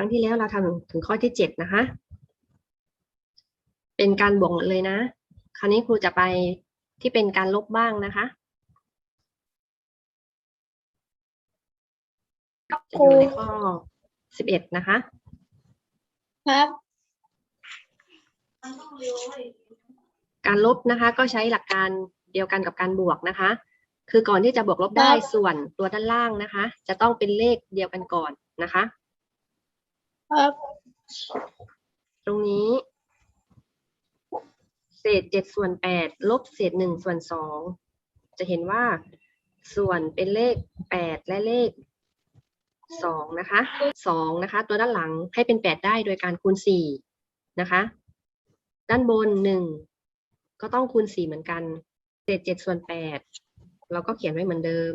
รั้งที่แล้วเราทำถึงข้อที่เจ็ดนะคะ เป็นการบวกหมดเลยนะ คราวนี้ครูจะไปที่เป็นการลบบ้างนะคะครับจะคอรูยู่ในข้อสิบเอ็ดนะคะ ครับ การลบนะคะ ก็ใช้หลักการเดียวกันกับการบวกนะคะ คือก่อนที่จะบวกลบได้ครับส่วนตัวด้านล่างนะคะ จะต้องเป็นเลขเดียวกันก่อนนะคะ ครับ ตรงนี้ เศษเจ็ดส่วนแปดลบเศษหนึ่งส่วนสองจะเห็นว่าส่วนเป็นเลขแปดและเลขสองนะคะสองนะคะ ตัวด้านหลังให้เป็นแปดได้โดยการคูณสี่นะคะ ด้านบนหนึ่งก็ต้องคูณสี่เหมือนกัน เศษเจ็ดส่วนแปดเราก็เขียนไว้เหมือนเดิม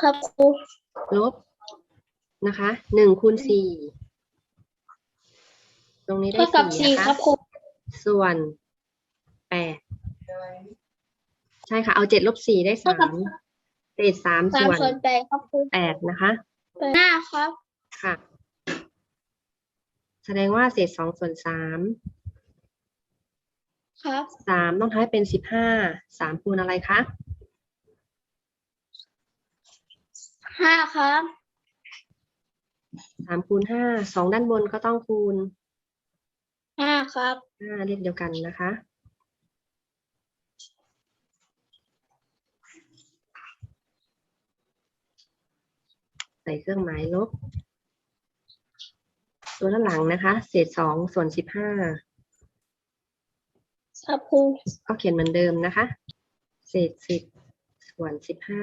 ครับครูลบ นะคะหนึ่งคูณสี่ตรงนี้ได้เท่ากับสี่สี่นะครัคะบครูส่วนแปดใช่ค่ะ เอาเจ็ดลบสี่ได้สามเศษสามสามส่วนส่วนแปดครับครูแปดนะคะห้าครับค่ะ แสดงว่าเศษสองส่วนสามครับสามต้องทำให้เป็นสิบห้าสามคูณอะไรคะห้าครับ สามคูณห้าสองด้านบนก็ต้องคูณห้าครับ ห้าเลขเดียวกันนะคะ ใส่เครื่องหมายลบ ตัวด้านหลังนะคะ เศษสองส่วนสิบห้าครับครูก็เขียนเหมือนเดิมนะคะ เศษสิบส่วนสิบห้า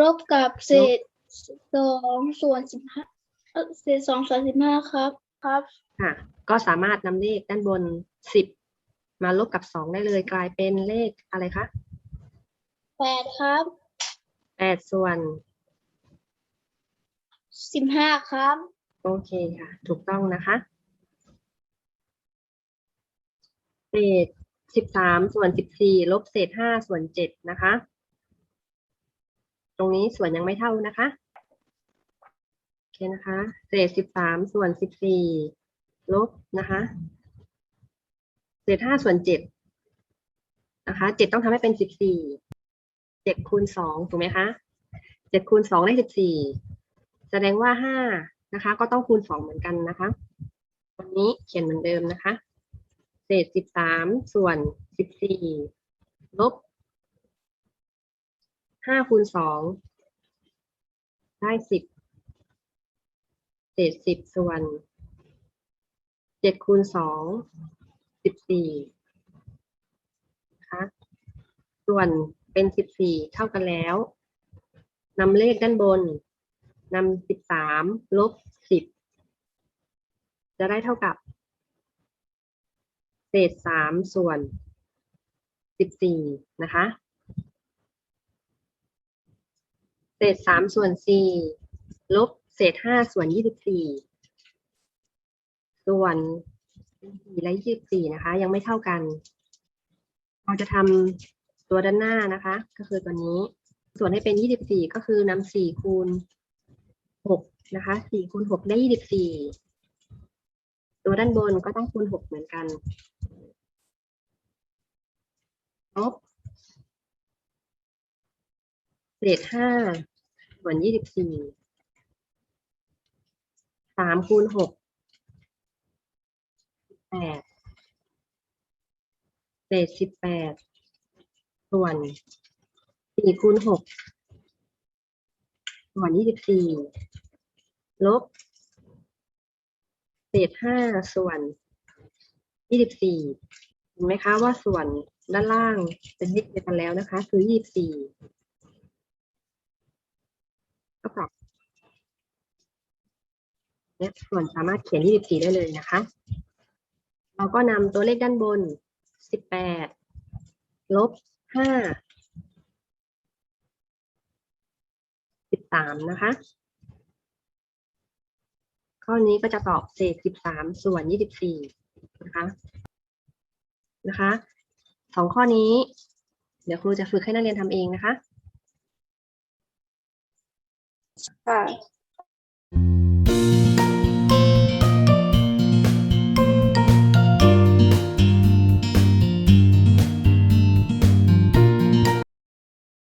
ลบกับเศษสองส่วนสิบห้าเอ่อเศษสองส่วนสิบห้าครับ ครับ ค่ะก็สามารถนำเลขด้านบนสิบมาลบกับสองได้เลยกลายเป็นเลขอะไรคะแปดครับแปดส่วน สิบห้าครับ โอเคค่ะ ถูกต้องนะคะเศษสิบสามส่วนสิบสี่ลบเศษห้าส่วนเจ็ดนะคะ ตรงนี้ส่วนยังไม่เท่านะคะโอเคนะคะ เศษสิบสามส่วนสิบสี่ลบนะคะ เศษห้าส่วนเจ็ดนะคะเจ็ดต้องทำให้เป็นสิบสี่เจ็ดคูณสองถูกไหมคะเจ็ดคูณสองได้สิบสี่แสดงว่าห้านะคะ ก็ต้องคูณสองเหมือนกันนะคะวันนี้เขียนเหมือนเดิมนะคะ เศษสิบสามส่วนสิบสี่ลบ ห้าคูณสองได้สิบเศษสิบส่วนเจ็ดคูณสองสิบสี่นะคะส่วนเป็นสิบสี่เท่ากันแล้วนำเลขด้านบนนำสิบสามลบสิบจะได้เท่ากับเศษสามส่วนสิบสี่นะคะ เศษสามส่วนสี่ลบเศษห้าส่วนยี่สิบสี่ส่วนสี่และยี่สิบสี่นะคะ ยังไม่เท่ากัน เราจะทำตัวด้านหน้านะคะ ก็คือตัวนี้ ส่วนให้เป็นยี่สิบสี่ก็คือนำสี่คูณหกนะคะสี่คูณหกได้ยี่สิบสี่ตัวด้านบนก็ต้องคูณหกเหมือนกันลบ เศษห้าส่วนยี่สิบสี่สามคูณหกแปดเศษสิบแปดส่วนสี่คูณหกส่วนยี่สิบสี่ลบเศษห้าส่วนยี่สิบสี่เห็นไหมคะว่าส่วนด้านล่างเป็นเลขเดียวกันแล้วนะคะ คือยี่สิบสี่ ก็ปรับเนี่ยส่วนสามารถเขียนยี่สิบสี่ได้เลยนะคะ เราก็นำตัวเลขด้านบนสิบแปดลบห้าสิบสามนะคะ ข้อนี้ก็จะตอบเศษสิบสามส่วนยี่สิบสี่นะคะ นะคะสองข้อนี้ เดี๋ยวครูจะฝึกให้นักเรียนทำเองนะคะ ค่ะ